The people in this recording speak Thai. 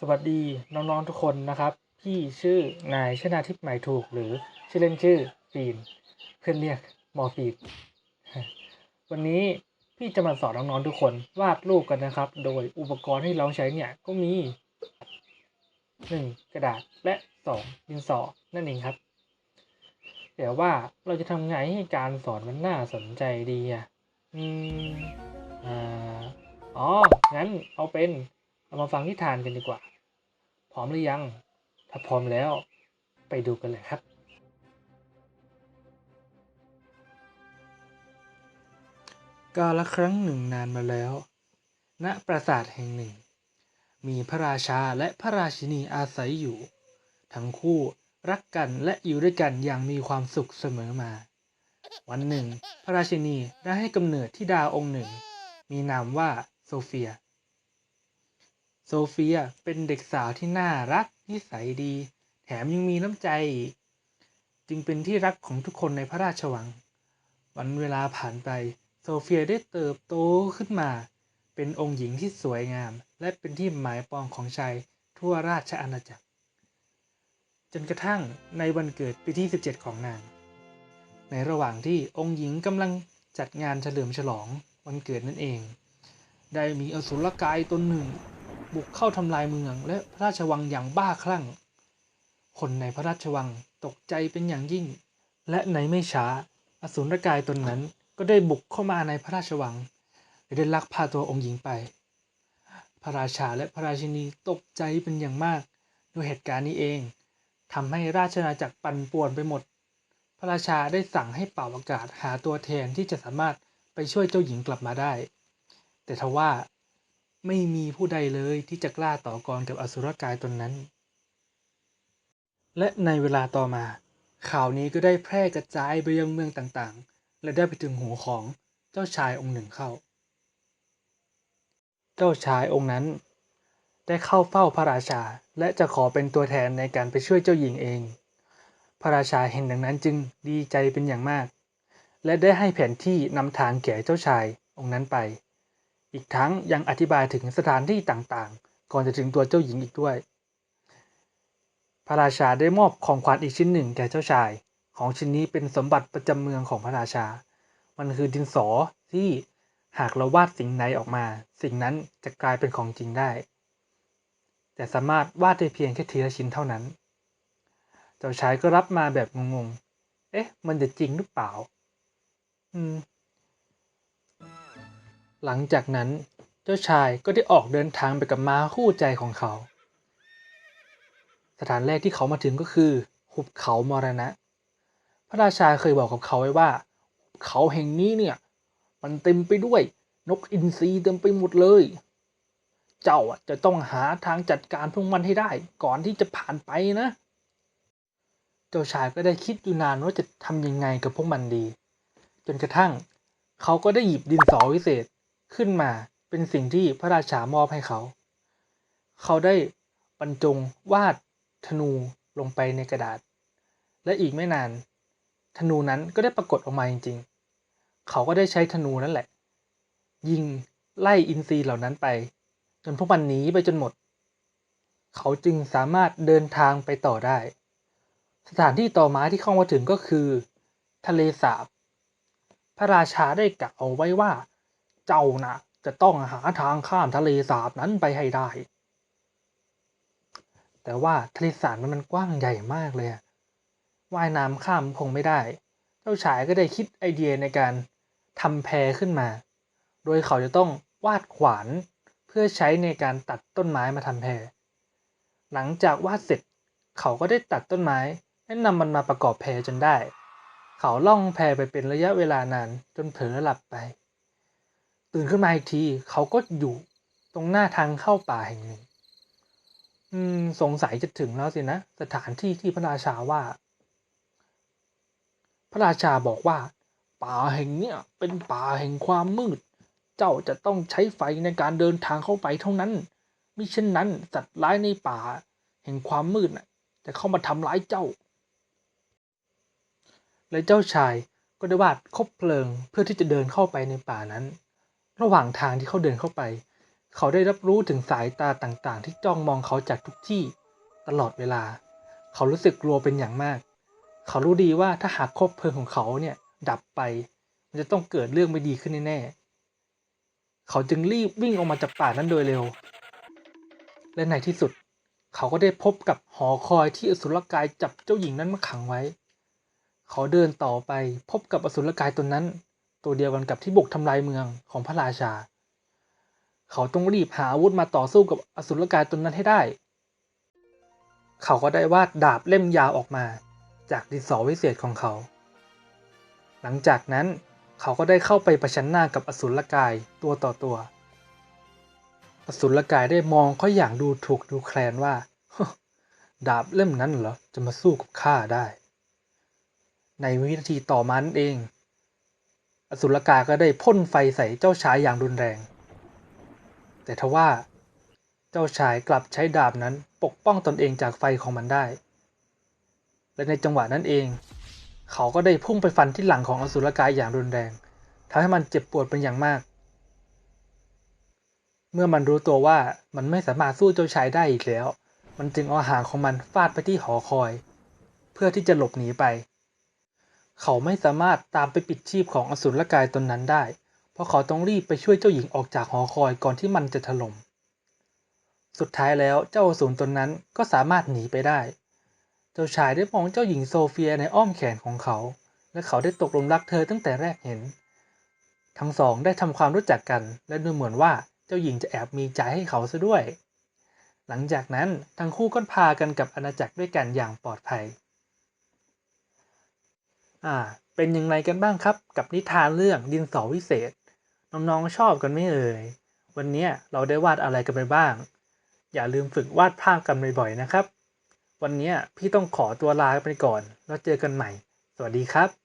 สวัสดีน้องๆทุกคนนะครับ พี่ชื่อนายชนาทิพย์หมายถูก หรือชื่อเล่นชื่อฟีนเพื่อนเรียกมอฟีนวันนี้พี่จะมาสอนน้องๆทุกคนวาดรูปกันนะครับ โดยอุปกรณ์ที่เราใช้เนี่ยก็มีหนึ่งกระดาษและสองดินสอนั่นเองครับแต่ว่าเราจะทำไงให้การสอนมันน่าสนใจดีอะอืมอ๋อ งั้นเอาเป็น เรามาฟังนิทานกันดีกว่า พร้อมหรือยัง ถ้าพร้อมแล้ว ไปดูกันเลยครับ กาลครั้งหนึ่งนานมาแล้ว ณ ปราสาทแห่งหนึ่ง มีพระราชาและพระราชินีอาศัยอยู่ ทั้งคู่รักกันและอยู่ด้วยกันอย่างมีความสุขเสมอมา วันหนึ่ง พระราชินีได้ให้กำเนิดธิดาองค์หนึ่ง มีนามว่าโซเฟีย โซเฟียเป็นเด็กสาวที่น่ารัก นิสัยดี แถมยังมีน้ำใจ จึงเป็นที่รักของทุกคนในพระราชวัง วันเวลาผ่านไป โซเฟียได้เติบโตขึ้นมา เป็นองค์หญิงที่สวยงาม และเป็นที่หมายปองของชายทั่วราชอาณาจักร จนกระทั่งในวันเกิดปีที่ 17 ของนาง ในระหว่างที่องค์หญิงกำลังจัดงานเฉลิมฉลองวันเกิดนั่นเอง ได้มีอสุรกายตนหนึ่ง บุกเข้าทำลายเมืองและพระราชวังอย่างบ้าคลั่ง คนในพระราชวังตกใจเป็นอย่างยิ่ง และในไม่ช้า อสุรกายตนนั้นก็ได้บุกเข้ามาในพระราชวังและได้ลักพาตัวองค์หญิงไป พระราชาและพระราชินีตกใจเป็นอย่างมากด้วยเหตุการณ์นี้เองทำให้ราชอาจักรปั่นป่วนไปหมด พระราชาได้สั่งให้เป่าประกาศหาตัวแทนที่จะสามารถไปช่วยเจ้าหญิงกลับมาได้ แต่ทว่า ไม่มีผู้ใดเลยที่จะกล้าต่อกรกับอสุรกายตนนั้น และในเวลาต่อมา ข่าวนี้ก็ได้แพร่กระจายไปยังเมืองต่างๆ และได้ไปถึงหูของเจ้าชายองค์หนึ่งเข้า เจ้าชายองค์นั้น ได้เข้าเฝ้าพระราชาและจะขอเป็นตัวแทนในการไปช่วยเจ้าหญิงเอง พระราชาเห็นดังนั้นจึงดีใจเป็นอย่างมาก และได้ให้แผนที่นำทางแก่เจ้าชายองค์นั้นไป อีกทั้งยังอธิบายถึงสถานที่ต่างๆ ก่อนจะถึงตัวเจ้าหญิงอีกด้วย พระราชาได้มอบของขวัญอีกชิ้นหนึ่งแก่เจ้าชาย ของชิ้นนี้เป็นสมบัติประจำเมืองของพระราชา มันคือดินสอที่หากเราวาดสิ่งไหนออกมา สิ่งนั้นจะกลายเป็นของจริงได้ แต่สามารถวาดได้เพียงแค่ทีละชิ้นเท่านั้น เจ้าชายก็รับมาแบบงงๆ เอ๊ะ มันจะจริงหรือเปล่า อืม หลังจากนั้นเจ้าชายก็ได้ออกเดินทางไปกับม้าคู่ใจของเขา สถานแรกที่เขามาถึงก็คือหุบเขามรณะ พระราชาเคยบอกกับเขาไว้ว่า เขาแห่งนี้เนี่ย มันเต็มไปด้วย นกอินทรีเต็มไปหมดเลย เจ้าจะต้องหาทางจัดการพวกมันให้ได้ ก่อนที่จะผ่านไปนะ เจ้าชายก็ได้คิดอยู่นานว่าจะทำยังไงกับพวกมันดี จนกระทั่ง เขาก็ได้หยิบดินสอวิเศษ ขึ้นมาเป็นสิ่งที่พระราชามอบให้เขา เขาได้บรรจงวาดธนูลงไปในกระดาษ และอีกไม่นาน ธนูนั้นก็ได้ปรากฏออกมาจริงๆ เขาก็ได้ใช้ธนูนั่นแหละ ยิงไล่อินทรีเหล่านั้นไป จนพวกมันหนีไปจนหมด เขาจึงสามารถเดินทางไปต่อได้ สถานที่ต่อมาที่เข้ามาถึงก็คือ ทะเลสาบ พระราชาได้กล่าไว้ว่า เจ้านะจะต้องหาทางข้ามทะเลสาบนั้นไปให้ได้ แต่ว่าทะเลสาบมันมันกว้างใหญ่มากเลยอะว่ายน้ำข้ามคงไม่ได้ เจ้าชายก็ได้คิดไอเดียในการทำแพขึ้นมา โดยเขาจะต้องวาดขวานเพื่อใช้ในการตัดต้นไม้มาทำแพ หลังจากวาดเสร็จ เขาก็ได้ตัดต้นไม้และนำมันมาประกอบแพจนได้ เขาล่องแพไปเป็นระยะเวลานานจนเผลอหลับไป ตื่นขึ้นมาอีกทีเขาก็อยู่ตรงหน้าทางเข้าป่าแห่งหนึ่ง อืม สงสัยจะถึงแล้วสินะ สถานที่ที่พระราชาว่า พระราชาบอกว่า ป่าแห่งเนี้ยเป็นป่าแห่งความมืด เจ้าจะต้องใช้ไฟในการเดินทางเข้าไปเท่านั้นมิเช่นนั้น สัตว์ร้ายในป่า แห่งความมืดน่ะ จะเข้ามาทำร้ายเจ้า และเจ้าชายก็ได้วาดคบเพลิงเพื่อที่จะเดินเข้าไปในป่านั้น ระหว่างทางที่เขาเดินเข้าไป เขาได้รับรู้ถึงสายตาต่างๆ ที่จ้องมองเขาจากทุกที่ตลอดเวลา เขารู้สึกกลัวเป็นอย่างมาก เขารู้ดีว่าถ้าหากคบเพลิงของเขาเนี่ยดับไป มันจะต้องเกิดเรื่องไม่ดีขึ้นแน่ๆเขาจึงรีบวิ่งออกมาจากป่านั้นโดยเร็ว และในที่สุด เขาก็ได้พบกับหอคอยที่อสุรกายจับเจ้าหญิงนั้นมาขังไว้ เขาเดินต่อไปพบกับอสุรกายตัวนั้น ตัวเดียวกันกับที่บุกทำลายเมืองของพระราชา เขาต้องรีบหาอาวุธมาต่อสู้กับอสุรกายตนนั้นให้ได้ เขาก็ได้วาดดาบเล่มยาวออกมา จากดินสอวิเศษของเขา หลังจากนั้นเขาก็ได้เข้าไปประชันหน้ากับอสุรกายตัวต่อตัว อสุรกายได้มองเขาอย่างดูถูกดูแคลนว่า ดาบเล่มนั้นเหรอจะมาสู้กับข้าได้ ในวินาทีต่อมานั่นเอง อสุรกายก็ได้พ่นไฟใส่เจ้าชายอย่างรุนแรง แต่ทว่า เจ้าชายกลับใช้ดาบนั้นปกป้องตนเองจากไฟของมันได้ และในจังหวะนั้นเอง เขาก็ได้พุ่งไปฟันที่หลังของอสุรกายอย่างรุนแรงทำให้มันเจ็บปวดเป็นอย่างมาก เมื่อมันรู้ตัวว่ามันไม่สามารถสู้เจ้าชายได้อีกแล้ว มันจึงเอาหางของมันฟาดไปที่หอคอย เพื่อที่จะหลบหนีไป เขาไม่สามารถตามไปปิดชีพของอสุรกายตนนั้นได้ เพราะเขาต้องรีบไปช่วยเจ้าหญิงออกจากหอคอยก่อนที่มันจะถล่ม สุดท้ายแล้วเจ้าอสูรตนนั้นก็สามารถหนีไปได้ เจ้าชายได้มองเจ้าหญิงโซเฟียในอ้อมแขนของเขา และเขาได้ตกหลุมรักเธอตั้งแต่แรกเห็น ทั้งสองได้ทำความรู้จักกัน และดูเหมือนว่าเจ้าหญิงจะแอบมีใจให้เขาซะด้วย หลังจากนั้นทั้งคู่ก็พากันกับอาณาจักรด้วยกันอย่างปลอดภัย อ่า เป็นยังไงกันบ้างครับ กับนิทานเรื่องดินสอวิเศษ น้องๆชอบกันไหมเอ่ย วันนี้เราได้วาดอะไรกันไปบ้าง อย่าลืมฝึกวาดภาพกันบ่อยๆนะครับ วันนี้พี่ต้องขอตัวลาไปก่อน แล้วเจอกันใหม่ สวัสดีครับ